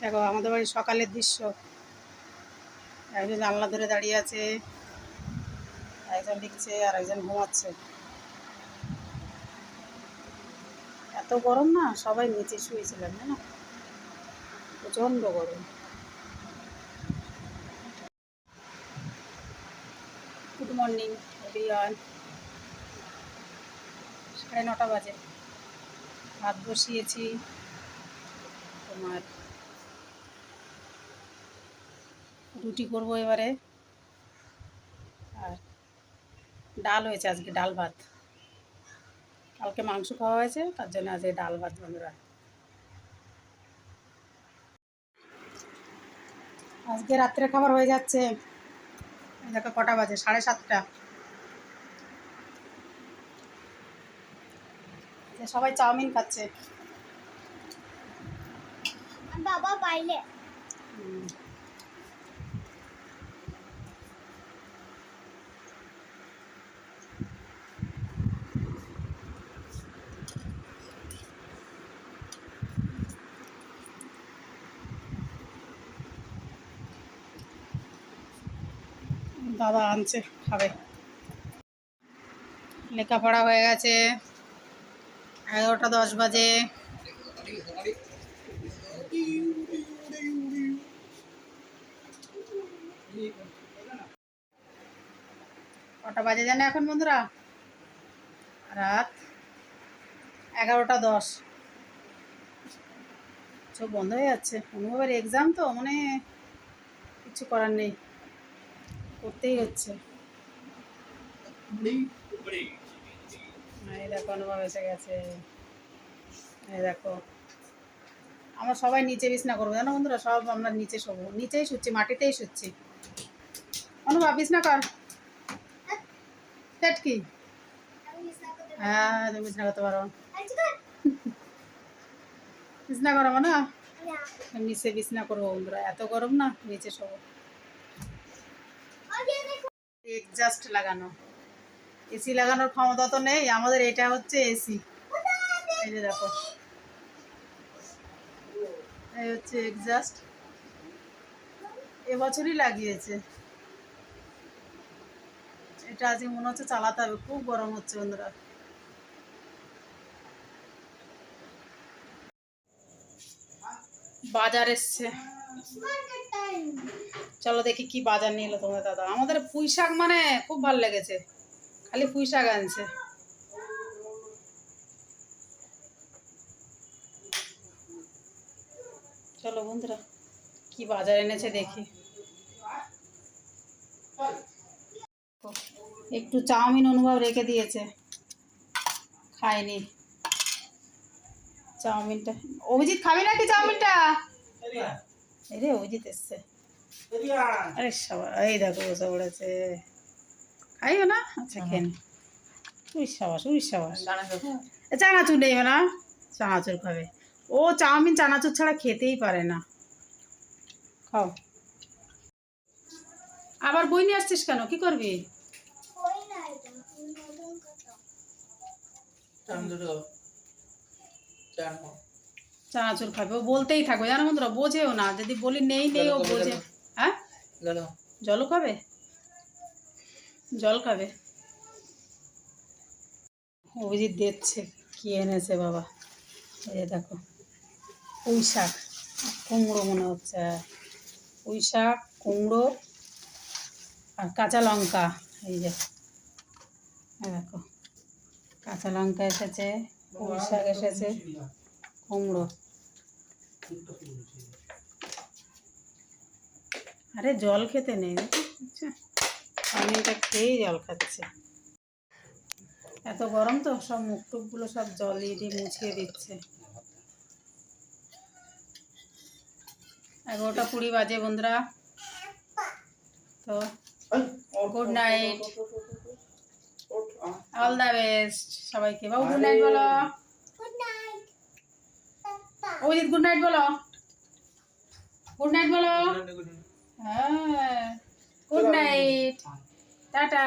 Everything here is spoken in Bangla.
দেখো, আমাদের বাড়ির সকালের দৃশ্য। একজন জানলা ধরে দাঁড়িয়ে আছে একজন লিখছে আর একজন ঘুমাচ্ছে। এত গরম না, সবাই নিচে শুয়েছিলেন না? প্রচণ্ড গরম। গুড মর্নিং সাড়ে নটা বাজে। ভাত বসিয়েছি। তোমার রুটি করব এবারে। আর ডাল হয়েছে আজকে ডাল ভাত। কালকে মাংস খাওয়া হয়েছে তার জন্য আজকে ডাল ভাত বন্ধুরা। আজকে রাত্রে খাবার হয়ে যাচ্ছে। দেখো কটা বাজে সাড়ে সাতটা। সবাই চাউমিন খাচ্ছে। বাবা বাইরে। দাদা আনছে, খাবে। লেখাপড়া হয়ে গেছে। এগারোটা দশ বাজে। কটা বাজে জানে এখন বন্ধুরা? রাত এগারোটা দশ। সব বন্ধ হয়ে যাচ্ছে। অনুভবের এক্সাম তো মানে কিছু করার নেই। করতেই হচ্ছে। এই দেখো অনুভব এসে গেছে। এই দেখো। আমরা সবাই নিচে বিছনা করব জানো বন্ধুরা? সব আমরা নিচে শোবো। নিচেই শুচ্ছি মাটিতেই শুচ্ছি। অনুভব বিছনা কর। সেট কি? হ্যাঁ তুমি বিছনা করতে পারো। বিছনা করাবো না নিচে বিছনা করব বন্ধুরা। এত গরম না নিচে শোবো। এক্সাস্ট লাগানো। এসি লাগানোর ক্ষমতা তো নেই, আমাদের এটা হচ্ছে এসি এই যে দেখো। এই হচ্ছে এক্সাস্ট এবছরই লাগিয়েছে। এটা আজকে মনে হচ্ছে চালাতে হবে, খুব গরম হচ্ছে বন্ধুরা। বাজার এসছে। চলো দেখি কি বাজার নিয়ে এলো তোমার দাদা। আমাদের পুঁই শাক মানে খুব ভালো লেগেছে। খালি পুঁই শাক আনছে। চলো বন্ধুরা, কি বাজার এনেছে দেখি। একটু চাউমিন অনুভব রেখে দিয়েছে। খায়নি চাউমিনটা অভিজিৎ, খাবি নাকি চাউমিনটা? এই রে এসছে আরে সবাই এই দেখো বসে পড়েছে খাইবে না? আচ্ছা খেন উই সাবাস উই সাবাস। চানাচুর নেই না চানাচুর খাবে। ও চাউমিন চানাচুর ছাড়া খেতেই পারে না। খাও। আবার বই নিয়ে আসছিস কেন? কি করবি? চানাচুর খাবে। ও বলতেই থাকবে জানো বন্ধুরা বোঝেও না। যদি বলি নেই নেই ও বোঝে। হ্যাঁ? জলও খাবে? জল খাবে? অভিজিৎ দেখছে কি এনেছে বাবা। এই যে দেখো পুঁই শাক কুমড়ো মনে হচ্ছে। পুঁই শাক কুমড়ো আর কাঁচা লঙ্কা এই যে। দেখো কাঁচা লঙ্কা এসেছে পুঁই শাক এসেছে। কুমড়ো। আরে জল খেতে নেই আচ্ছা খেয়েই জল খাচ্ছে। এত গরম তো, সব মুখ টুকগুলো সব জল দিয়ে মুছিয়ে দিচ্ছে। এগারোটা কুড়ি বাজে বন্ধুরা। তো good night all the best সবাইকে। বাবু গুড নাইট বলো। অভিজিৎ গুড নাইট বলো। গুড নাইট বলো। হ্যাঁ গুড নাইট টাটা।